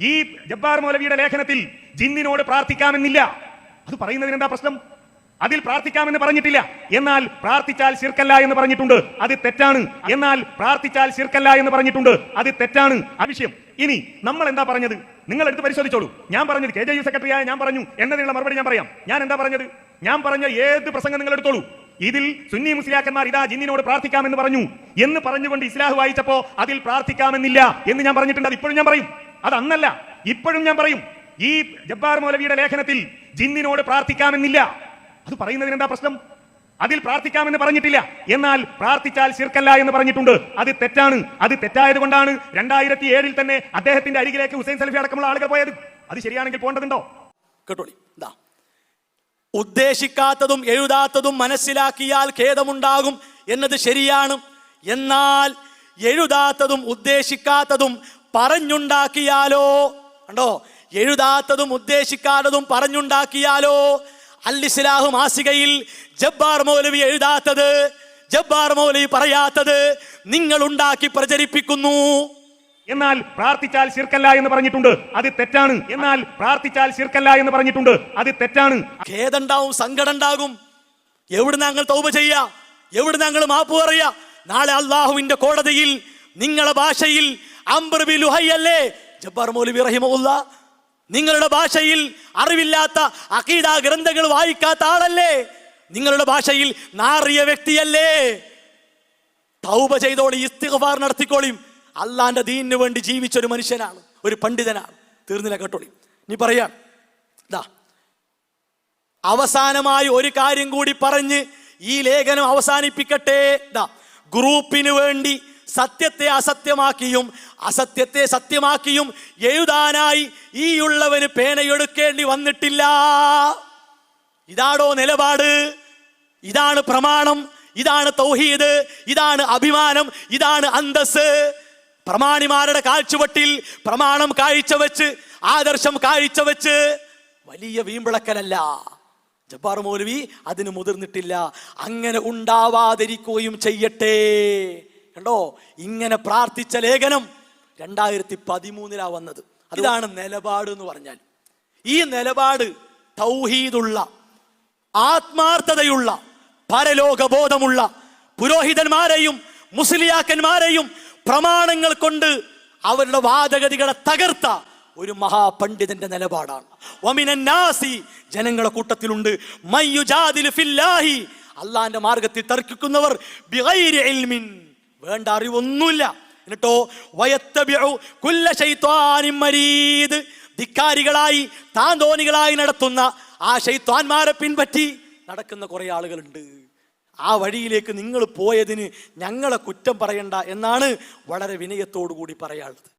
ഈ ജബ്ബാർ മൗലവിയുടെ ലേഖനത്തിൽ ജിന്നിനോട് പ്രാർത്ഥിക്കാമെന്നില്ല. അത് പറയുന്നതിന് എന്താ പ്രശ്നം? അതിൽ പ്രാർത്ഥിക്കാമെന്ന് പറഞ്ഞിട്ടില്ല. എന്നാൽ പ്രാർത്ഥിച്ചാൽ ശിർക്കല്ല എന്ന് പറഞ്ഞിട്ടുണ്ട്. അത് തെറ്റാണ്. എന്നാൽ പ്രാർത്ഥിച്ചാൽ ശിർക്കല്ല എന്ന് പറഞ്ഞിട്ടുണ്ട്. അത് തെറ്റാണ്. ആവശ്യം ഇനി നമ്മൾ എന്താ പറഞ്ഞത്? നിങ്ങൾ എടുത്ത് പരിശോധിച്ചോളൂ. ഞാൻ പറഞ്ഞത് കെ ജെ യു സെക്രട്ടറിയായ ഞാൻ പറഞ്ഞു. എന്നതിനുള്ള മറുപടി ഞാൻ പറയാം. ഞാൻ എന്താ പറഞ്ഞത്? ഞാൻ പറഞ്ഞ ഏത് പ്രസംഗം നിങ്ങൾ എടുത്തോളൂ. ഇതിൽ സുന്നി മുസ്ലിയാക്കന്മാർ ഇതാ ജിന്നിനോട് പ്രാർത്ഥിക്കാമെന്ന് പറഞ്ഞു എന്ന് പറഞ്ഞുകൊണ്ട് ഇസ്ലാഹ് വായിച്ചപ്പോ അതിൽ പ്രാർത്ഥിക്കാമെന്നില്ല എന്ന് ഞാൻ പറഞ്ഞിട്ടുണ്ട്. അത് ഇപ്പോഴും ഞാൻ പറയും. അത് അന്നല്ല ഇപ്പോഴും ഞാൻ പറയും ഈ ജബ്ബാർ മൗലവിയുടെ ലേഖനത്തിൽ ജിന്നിനോട് പ്രാർത്ഥിക്കാമെന്നില്ല. അത് പറയുന്നതിന് എന്താ പ്രശ്നം? അതിൽ പ്രാർത്ഥിക്കാമെന്ന് പറഞ്ഞിട്ടില്ല. എന്നാൽ പ്രാർത്ഥിച്ചാൽ ശിർക്കല്ല എന്ന് പറഞ്ഞിട്ടുണ്ട്. അത് തെറ്റാണ്. അത് തെറ്റായത് കൊണ്ടാണ് രണ്ടായിരത്തി ഏഴിൽ തന്നെ അദ്ദേഹത്തിന്റെ അരികിലേക്ക് ഹുസൈൻ സലഫി അടക്കമുള്ള ആളുകൾ പോയത്. അത് ശരിയാണെങ്കിൽ പോകേണ്ടതുണ്ടോ? കേട്ടോളി. ഇതാ ഉദ്ദേശിക്കാത്തതും എഴുതാത്തതും മനസ്സിലാക്കിയാൽ ഖേദമുണ്ടാകും. എന്നത് ശരിയാണ്. എന്നാൽ എഴുതാത്തതും ഉദ്ദേശിക്കാത്തതും പറഞ്ഞുണ്ടാക്കിയാലോ? കണ്ടോ? എഴുതാത്തതും ഉദ്ദേശിക്കാത്തതും പറഞ്ഞുണ്ടാക്കിയാലോ? അല്ലിസ്ലാഹു മാസികയിൽ ജബ്ബാർ മൗലവി എഴുതാത്തത് ജബ്ബാർ മൗലവി പറയാത്തത് നിങ്ങൾ ഉണ്ടാക്കി പ്രചരിപ്പിക്കുന്നു. എന്നാൽ പ്രാർത്ഥിച്ചാൽ ശിർക്കല്ല എന്ന് പറഞ്ഞിട്ടുണ്ട്. അത് തെറ്റാണ്. എന്നാൽ പ്രാർത്ഥിച്ചാൽ ശിർക്കല്ല എന്ന് പറഞ്ഞിട്ടുണ്ട്. അത് തെറ്റാണ്. ഖേദണ്ടാവും സങ്കടം ഉണ്ടാകും എവിടുന്ന് ഞങ്ങൾ തൗബ ചെയ്യാ? എവിടുന്ന് ഞങ്ങൾ മാപ്പ് പറയാ? നാളെ അള്ളാഹുവിന്റെ കോടതിയിൽ നിങ്ങളെ ഭാഷയിൽ അംബർ ബി ലുഹയ്യല്ലേ ജബ്ബാർ മൗലവി റഹിമുല്ല നിങ്ങളുടെ ഭാഷയിൽ അറിവില്ലാത്ത അഖീദ ഗ്രന്ഥങ്ങൾ വായിക്കാത്ത ആളല്ലേ? നിങ്ങളുടെ ഭാഷയിൽ നാറിയ വ്യക്തിയല്ലേ? തൗബ ചെയ്തോളി ഇസ്തിഗ്ഫാർ നടത്തിക്കോളിയും. അള്ളാന്റെ ദീനിന് വേണ്ടി ജീവിച്ച ഒരു മനുഷ്യനാണ് ഒരു പണ്ഡിതനാണ്. തീർന്നില്ല കേട്ടോളി. നീ പറയാ. ഇതാ അവസാനമായി ഒരു കാര്യം കൂടി പറഞ്ഞ് ഈ ലേഖനം അവസാനിപ്പിക്കട്ടെ. ദാ ഗ്രൂപ്പിന് വേണ്ടി സത്യത്തെ അസത്യമാക്കിയും അസത്യത്തെ സത്യമാക്കിയും എഴുതാനായി ഈ ഉള്ളവന് പേനയെടുക്കേണ്ടി വന്നിട്ടില്ല. ഇതാണോ നിലപാട്? ഇതാണ് പ്രമാണം ഇതാണ് തൗഹീദ് ഇതാണ് അഭിമാനം ഇതാണ് അന്തസ് പ്രമാണിമാരുടെ കാഴ്ചവട്ടിൽ പ്രമാണം കാഴ്ചവെച്ച് ആദർശം കാഴ്ചവെച്ച് വലിയ വീമ്പിളക്കലല്ല. ജബ്ബാർ മൗലവി അതിന് മുതിർന്നിട്ടില്ല. അങ്ങനെ ഉണ്ടാവാതിരിക്കുകയും ചെയ്യട്ടെ. കണ്ടോ? ഇങ്ങനെ പ്രാർത്ഥിച്ച ലേഖനം രണ്ടായിരത്തി പതിമൂന്നിലാ വന്നത്. അതാണ് നിലപാട് എന്ന് പറഞ്ഞാൽ. ഈ നിലപാട് തൗഹീദുള്ള ആത്മാർത്ഥതയുള്ള പരലോകബോധമുള്ള പുരോഹിതന്മാരെയും മുസ്ലിയാക്കന്മാരെയും പ്രമാണങ്ങൾ കൊണ്ട് അവരുടെ വാദഗതികളെ തകർത്ത ഒരു മഹാപണ്ഡിതന്റെ നിലപാടാണ്. ഒമിനാസി ജനങ്ങളുടെ ജനങ്ങളെ കൂട്ടത്തിലുണ്ട്. മയ്യുജാദിൽ ഫില്ലാഹി അള്ളാന്റെ മാർഗത്തിൽ തർക്കിക്കുന്നവർ വേണ്ട അറിവൊന്നുമില്ല. എന്നിട്ടോ മരീദ്. ധിക്കാരികളായി താന്തോന്നികളായി നടത്തുന്ന ആ ശൈത്വാന്മാരെ പിൻപറ്റി നടക്കുന്ന കുറെ ആളുകളുണ്ട്. ആ വഴിയിലേക്ക് നിങ്ങൾ പോയതിന് ഞങ്ങളെ കുറ്റം പറയണ്ട എന്നാണ് വളരെ വിനയത്തോടു കൂടി പറയാനുള്ളത്.